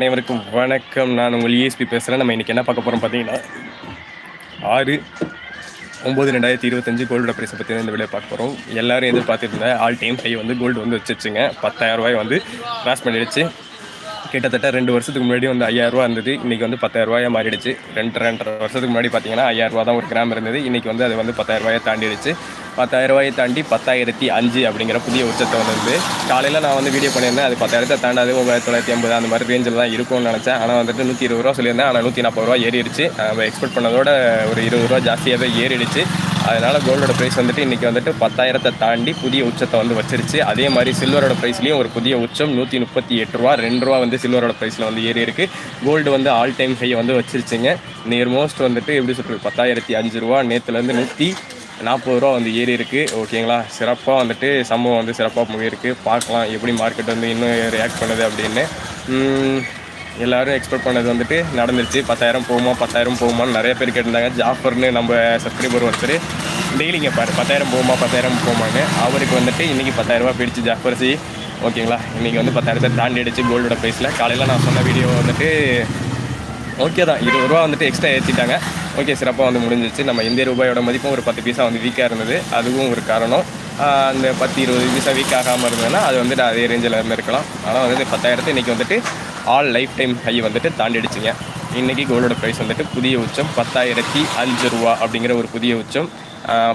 அனைவருக்கும் வணக்கம். நான் உங்கள் இஎஸ்பி பேசுகிறேன் நம்ம இன்றைக்கி என்ன பார்க்க போகிறோம் பார்த்தீங்கன்னா ஆறு ஒம்பது ரெண்டாயிரத்தி இருபத்தஞ்சு கோல்டோட ப்ரைஸை பற்றி இந்த விலையை பார்க்க போகிறோம் எல்லோரும் எதிர்பார்த்துருந்த ஆல் டைம் ஹை வந்து கோல்டு வந்து வச்சிருச்சுங்க. பத்தாயிரரூபாய் வந்து கிராஸ் பண்ணிடுச்சு. கிட்டத்தட்ட ரெண்டு வருஷத்துக்கு முன்னாடி வந்து ஐயாயிரரூவா இருந்தது. இன்றைக்கி வந்து பத்தாயிரரூவாயா மாறிடுச்சு. ரெண்டு ரெண்டரை வருஷத்துக்கு முன்னாடி பார்த்தீங்கன்னா ஐயாயிரரூவா தான் ஒரு கிராம் இருந்தது. இன்றைக்கி வந்து அது வந்து பத்தாயிரரூவாயை தாண்டிடுச்சு. பத்தாயிரரூவாயை தாண்டி பத்தாயிரத்தி அஞ்சு அப்படிங்கிற புதிய உச்சத்தை வந்து காலையில் நான் வந்து வீடியோ பண்ணியிருந்தேன். அது பத்தாயிரத்தை தாண்டாது. ஒம்பது தொள்ளாயிரத்தி ஐம்பது அந்த மாதிரி ரேஞ்சில் தான் இருக்கும்னு நினச்சேன். ஆனால் வந்துட்டு நூற்றி இருபது ரூபா சொல்லியிருந்தேன். ஆனால் நூற்றி நாற்பது ரூபா ஏறிடுச்சு. நம்ம எக்ஸ்பெக்ட் பண்ணதோட ஒரு இருபது ரூபா ஜாஸ்தியாகவே ஏறிடுச்சு. அதனால் கோல்டோட ப்ரைஸ் வந்துட்டு இன்றைக்கி வந்துட்டு பத்தாயிரத்தை தாண்டி புதிய உச்சத்தை வந்து வச்சிருச்சு. அதே மாதிரி சில்வரோட ப்ரைஸ்லேயும் ஒரு புதிய உச்சம் நூற்றி முப்பத்தி எட்டு ரூபா ரெண்டு ரூபா வந்து சில்வரோட ப்ரைஸில் வந்து ஏறி இருக்குது கோல்டு வந்து ஆல் டைம் ஹை வந்து வச்சிருச்சுங்க. நியர் மோஸ்ட் வந்துட்டு எப்படி சொல்கிறது பத்தாயிரத்தி அஞ்சு ரூபா. நேற்றுலேருந்து நூற்றி நாற்பது ரூபா வந்து ஏறி இருக்குது ஓகேங்களா? சிறப்பாக வந்துட்டு சம்பவம் வந்து சிறப்பாக போயிருக்கு. பார்க்கலாம் எப்படி மார்க்கெட் வந்து இன்னும் ரியாக்ட் பண்ணுது அப்படின்னு. எல்லோரும் எக்ஸ்பெக்ட் பண்ணது வந்துட்டு நடந்துருச்சு. பத்தாயிரம் போகுமா பத்தாயிரம் போகுமான்னு நிறைய பேர் கேட்டிருந்தாங்க. ஜாஃபர்னு நம்ம சப்ஸ்கிரைபர் ஒருத்தர். டெய்லிங்க பாரு பத்தாயிரம் போகுமா பத்தாயிரம் போகுமான்னு. அவருக்கு வந்துட்டு இன்றைக்கி பத்தாயிரரூபா போயிடுச்சு ஜாஃபர் சி. ஓகேங்களா? இன்றைக்கி வந்து பத்தாயிரத்தை தாண்டி அடிச்சு கோல்டோட ப்ரைஸில் காலையில் நான் சொன்ன வீடியோ வந்துட்டு ஓகே தான். இருபது ரூபா வந்துட்டு எக்ஸ்ட்ரா ஏற்றிட்டாங்க ஓகே சிறப்பாக வந்து முடிஞ்சிச்சு நம்ம இந்திய ரூபாயோட மதிப்பும் ஒரு பத்து பைசா வந்து வீக்காக இருந்தது. அதுவும் ஒரு காரணம். அந்த பத்து இருபது பைசா வீக் ஆகாமல் இருந்ததுன்னா அது வந்துட்டு அதே ரேஞ்சில் இருந்து இருக்கலாம். ஆனால் வந்துட்டு பத்தாயிரத்து இன்றைக்கி வந்துட்டு ஆல் லைஃப் டைம் ஹை வந்துட்டு தாண்டிடுச்சுங்க. இன்றைக்கி கோல்டோட ப்ரைஸ் வந்துட்டு புதிய உச்சம் பத்தாயிரத்தி அஞ்சு ரூபா அப்படிங்கிற ஒரு புதிய உச்சம்.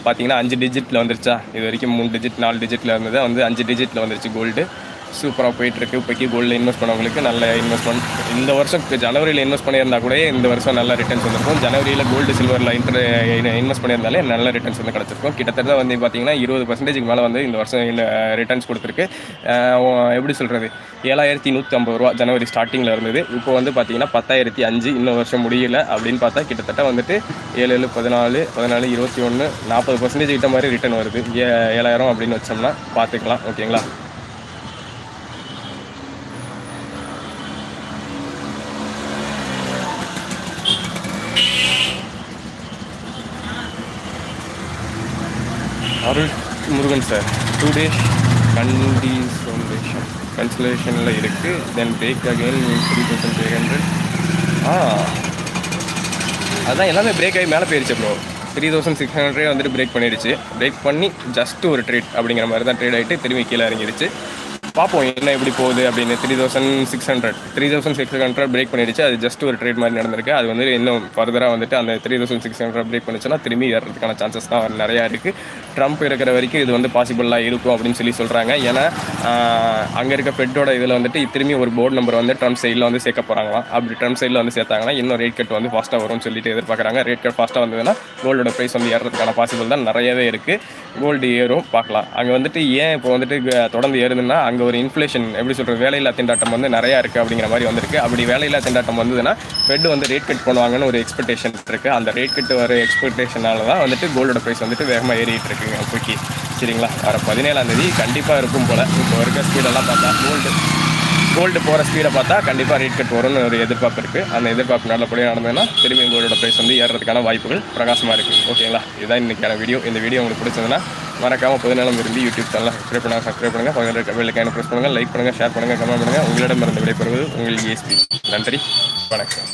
பார்த்தீங்கன்னா அஞ்சு டிஜிட்டில் வந்துருச்சா? இது வரைக்கும் மூணு டிஜிட் நாலு டிஜிட்டில் இருந்தது. வந்து அஞ்சு டிஜிட்டில் வந்துருச்சு கோல்டு சூப்பராக போயிட்டுருக்கு. இப்போக்கி கோல்டில் இன்வெஸ்ட் பண்ணவங்களுக்கு நல்ல இன்வெஸ்ட்மெண்ட் இந்த வருஷம் ஜனவரியில் இன்வெஸ்ட் பண்ணியிருந்தா கூட இந்த வருஷம் நல்ல ரிட்டர்ன்ஸ் வந்திருக்கும். ஜனவரியில் கோல்டு சில்வரில் இன்டர் இன்வெஸ்ட் பண்ணியிருந்தாலே நல்ல ரிட்டர்ன்ஸ் வந்து கிடச்சிருக்கும். கிட்டத்தட்ட வந்து பார்த்தீங்கன்னா இருபது பர்சன்டேஜ்க்கு மேலே வந்து இந்த வருஷம் ரிட்டர்ன்ஸ் eh, கொடுத்துருக்கு. Eh, எப்படி சொல்கிறது ஏழாயிரத்தி நூற்றி ஐம்பது ரூபா ஜனவரி ஸ்டார்டிங்கில் இருந்தது. இப்போ வந்து பார்த்தீங்கன்னா பத்தாயிரத்தி அஞ்சு இன்னும் வருஷம் முடியல அப்படின்னு பார்த்தா கிட்டத்தட்ட வந்துட்டு ஏழு ஏழு பதினாலு பதினாலு இருபத்தி ஒன்று நாற்பது பர்சன்டேஜ் கிட்ட மாதிரி ரிட்டர்ன் வருது. ஏ ஏழாயிரம் அப்படின்னு வச்சோம்னா பார்த்துக்கலாம். ஓகேங்களா? Arul Murugan sir two days கண்டிசோலேஷன் கன்சலேஷனில் இருக்குது then break again three thousand three hundred ஆ. அதான் எல்லாமே பிரேக் ஆகி மேலே போயிருச்சு ப்ரோ த்ரீ தௌசண்ட் சிக்ஸ் ஹண்ட்ரடே வந்துட்டு பிரேக் பண்ணிடுச்சு. பிரேக் பண்ணி ஜஸ்ட் ஒரு ட்ரேட் அப்படிங்கிற மாதிரி தான் ட்ரேட் ஆகிட்டு திரும்பி கீழே இறங்கிடுச்சு. பார்ப்போம் என்ன எப்படி போகுது அப்படின்னு. Three thousand six hundred three thousand six hundred break பண்ணிடுச்சு. அது ஜஸ்ட் ஒரு ட்ரேட் மாதிரி நடந்திருக்கு. அது வந்து இன்னும் ஃபர்தராக வந்துட்டு அந்த three thousand six hundred break பண்ணிச்சுன்னா திரும்பி ஏறதுக்கான சான்சஸ் தான் நிறையா இருக்குது ட்ரம்ப் இருக்கிற வரைக்கும் இது வந்து பாசிபிளாக இருக்கும் அப்படின்னு சொல்லி சொல்கிறாங்க ஏன்னா அங்கே இருக்க ஃபெட்டோட இதில் வந்துட்டு திரும்பி ஒரு போர்டு நம்பர் வந்து ட்ரம்ப் சைடில் வந்து சேர்க்க போகிறாங்களாம் அப்படி ட்ரம்ப் சைடில் வந்து சேர்த்தாங்கன்னா இன்னும் ரேட் கட் வந்து ஃபாஸ்ட்டாக வரும்னு சொல்லிட்டு எதிர்பார்க்குறாங்க. ரேட் கட் ஃபாஸ்ட்டாக வந்ததுன்னா கோல்டோட ப்ரைஸ் வந்து ஏறதுக்கான பாசிபிள் தான் நிறையவே இருக்குது கோல்டு ஏறும் பார்க்கலாம். அங்கே வந்துட்டு ஏன் இப்போ வந்துட்டு க- தொடர்ந்து ஏறுதுன்னா அங்கே ஒரு இன்ஃப்ளேஷன் எப்படி சொல்கிறது வேலையில்லா திண்டாட்டம் வந்து நிறையா இருக்குது அப்படிங்கிற மாதிரி வந்திருக்கு. அப்படி வேலையில்லா திண்டாட்டம் வந்ததுன்னா ஃபெட் வந்து ரேட் கட் பண்ணுவாங்கன்னு ஒரு எக்ஸ்பெக்டேஷன் இருக்குது அந்த ரேட் கட் வர எக்ஸ்பெக்டேஷனால தான் வந்துட்டு கோல்டோட ப்ரைஸ் வந்துட்டு வேகமாக ஏறிட்டு இருக்குங்க அப்போக்கி சரிங்களா? வர பதினேழாம் தேதி கண்டிப்பாக இருக்கும் போல். இப்போ இருக்க ஸ்பீடெல்லாம் பார்த்தா கோல்டு கோல்டு போகிற ஸ்பீடை பார்த்தா கண்டிப்பாக ரேட் கட் வரும்னு ஒரு எதிர்பார்ப்பு இருக்குது அந்த எதிர்பார்ப்பு நல்லபடியாக நடந்ததுன்னா திரும்பியும் கோல்டோட ப்ரைஸ் வந்து ஏறுறதுக்கான வாய்ப்புகள் பிரகாசமாக இருக்குது ஓகேங்களா? இதுதான் இன்றைக்கான வீடியோ இந்த வீடியோ உங்களுக்கு பிடிச்சதுன்னா மறக்காமல் பொதுநலம் இருந்து யூடியூப் சேனலாக சப்ஸ்கிரைப் பண்ணுங்கள் சப்ஸ்கிரைப் பண்ணுங்கள் பக்கத்தில் இருக்க பெல்லைக்கான ப்ரெஸ் பண்ணுங்கள் லைக் பண்ணுங்கள் ஷேர் பண்ணுங்கள் கமெண்ட் பண்ணுங்கள் உங்களிடம் இருந்து விடைபெறுவது உங்கள் ஏஎஸ்பி நன்றி வணக்கம்.